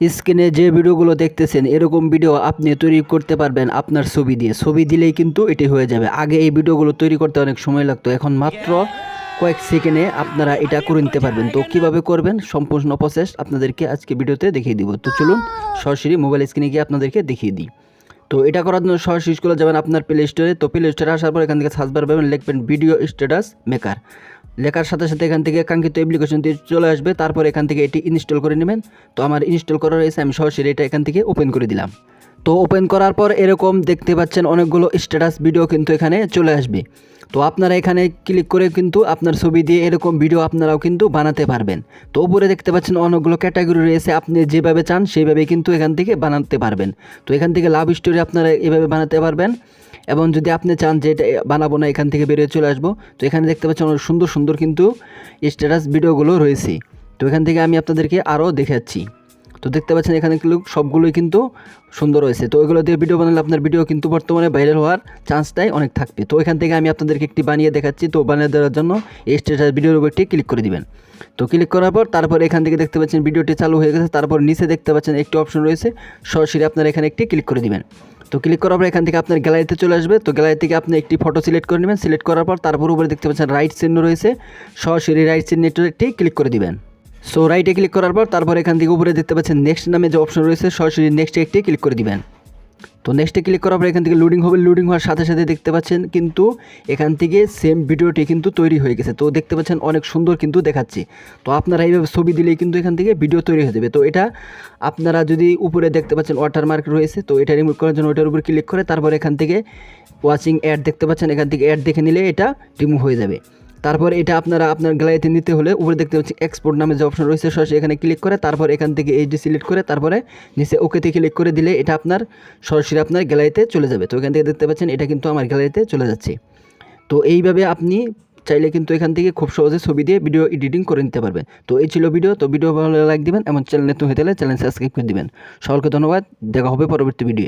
স্ক্রিনে যে ভিডিওগুলো দেখতেছেন, এরকম ভিডিও আপনি তৈরি করতে পারবেন আপনার ছবি দিয়ে। ছবি দিলেই কিন্তু এটি হয়ে যাবে। আগে এই ভিডিওগুলো তৈরি করতে অনেক সময় লাগতো। এখন মাত্র কয়েক সেকেন্ডে আপনারা এটা করে নিতে পারবেন। তো কীভাবে করবেন? সম্পূর্ণ প্রসেস আপনাদেরকে আজকে ভিডিওতে দেখিয়ে দিব। তো চলুন সরাসরি মোবাইল স্ক্রিনে গিয়ে আপনাদেরকে দেখিয়ে দিই। তো এটা করার জন্য সরাসরি করে যাবেন আপনার প্লে স্টোরে তো প্লে স্টোরে আসার পর এখান থেকে সার্চ বার পাবেন, লিখবেন ভিডিও স্ট্যাটাস মেকার লেখার সাথে সাথে এখান থেকে কাঙ্ক্ষিত অ্যাপ্লিকেশনটি চলে আসবে। তারপর এখান থেকে এটি ইনস্টল করে নেবেন। তো আমার ইনস্টল করা রয়েছে আমি সরাসরি এটা এখান থেকে ওপেন করে দিলাম। তো ওপেন করার পর এরকম দেখতে পাচ্ছেন অনেকগুলো স্ট্যাটাস ভিডিও কিন্তু এখানে চলে আসবে। তো আপনারা এখানে ক্লিক করে কিন্তু আপনার ছবি দিয়ে এরকম ভিডিও আপনারাও কিন্তু বানাতে পারবেন। তো উপরে দেখতে পাচ্ছেন অনেকগুলো ক্যাটাগরি রয়েছে, আপনি যেভাবে চান সেইভাবে কিন্তু এখান থেকে বানাতে পারবেন। তো এখান থেকে লাভ স্টোরি আপনারা এভাবে বানাতে পারবেন এবং যদি আপনি চান যে এটা বানাবো না, এখান থেকে বেরিয়ে চলে আসব। তো এখানে দেখতে পাচ্ছেন অনেক সুন্দর সুন্দর কিন্তু স্ট্যাটাস ভিডিওগুলো রয়েছে। তো এখান থেকে আমি আপনাদেরকে আরও দেখাচ্ছি। তো দেখতে পাচ্ছেন এখানে কিন্তু সবগুলোই কিন্তু সুন্দর রয়েছে তো ওইগুলো দিয়ে ভিডিও বানালে আপনার ভিডিও কিন্তু বর্তমানে ভাইরাল হওয়ার চান্সটাই অনেক থাকবে। তো এখান থেকে আমি আপনাদেরকে একটি বানিয়ে দেখাচ্ছি। তো বানিয়ে দেওয়ার জন্য এই স্ট্যাটাস ভিডিওর উপর একটি ক্লিক করে দিবেন। তো ক্লিক করার পর তারপর এখান থেকে দেখতে পাচ্ছেন ভিডিওটি চালু হয়ে গেছে। তারপর নিচে দেখতে পাচ্ছেন একটি অপশন রয়েছে। সরাসরি আপনারা এখানে একটি ক্লিক করে দিবেন। তো ক্লিক করার পর এখান থেকে আপনার গ্যালারিতে চলে আসবে। তো গ্যালারি থেকে আপনি একটি ফটো সিলেক্ট করে নেবেন। সিলেক্ট করার পর তারপর উপরে দেখতে পাচ্ছেন রাইট চিহ্ন রয়েছে। সরাসরি রাইট চিহ্নে একটি ক্লিক করে দিবেন। সো রাইটে ক্লিক করার পর তারপর এখান থেকে উপরে দেখতে পাচ্ছেন নেক্সট নামে যে অপশন রয়েছে, সরাসরি নেক্সটে একটি ক্লিক করে দিবেন। তো নেক্সটে ক্লিক করার পর এখান থেকে লোডিং হবে লোডিং হওয়ার সাথে সাথে দেখতে পাচ্ছেন কিন্তু এখান থেকে সেম ভিডিওটি কিন্তু তৈরি হয়ে গেছে। তো দেখতে পাচ্ছেন অনেক সুন্দর কিন্তু দেখাচ্ছে। তো আপনারা এইভাবে ছবি দিলেই কিন্তু এখান থেকে ভিডিও তৈরি হয়ে যাবে। তো এটা আপনারা যদি উপরে দেখতে পাচ্ছেন ওয়াটারমার্ক রয়েছে, তো এটা রিমুভ করার জন্য ওটার উপর ক্লিক করে তারপর এখান থেকে ওয়াচিং অ্যাড দেখতে পাচ্ছেন। এখান থেকে অ্যাড দেখে নিলে এটা রিমুভ হয়ে যাবে। তারপর এটা আপনারা আপনার গ্যালারিতে নিতে হলে উপরে দেখতে পাচ্ছি এক্সপোর্ট নামে যে অপশন রয়েছে সরাসরি এখানে ক্লিক করে তারপর এখান থেকে এইচডি সিলেক্ট করে তারপরে নিচে ওকেতে ক্লিক করে দিলে এটা আপনার সরাসরি আপনার গ্যালারিতে চলে যাবে। তো এখান থেকে দেখতে পাচ্ছেন এটা কিন্তু আমার গ্যালারিতে চলে যাচ্ছে। তো এইভাবে আপনি চাইলে কিন্তু এখান থেকে খুব সহজে ছবি দিয়ে ভিডিও এডিটিং করে নিতে পারবেন। তো এই ছিল ভিডিও তো ভিডিও ভালো লাইক দিবেন, এমন চ্যানেল নতুন হয়ে গেলে চ্যানেল সাবস্ক্রাইব করে দিবেন। সকলকে ধন্যবাদ, দেখা হবে পরবর্তী ভিডিও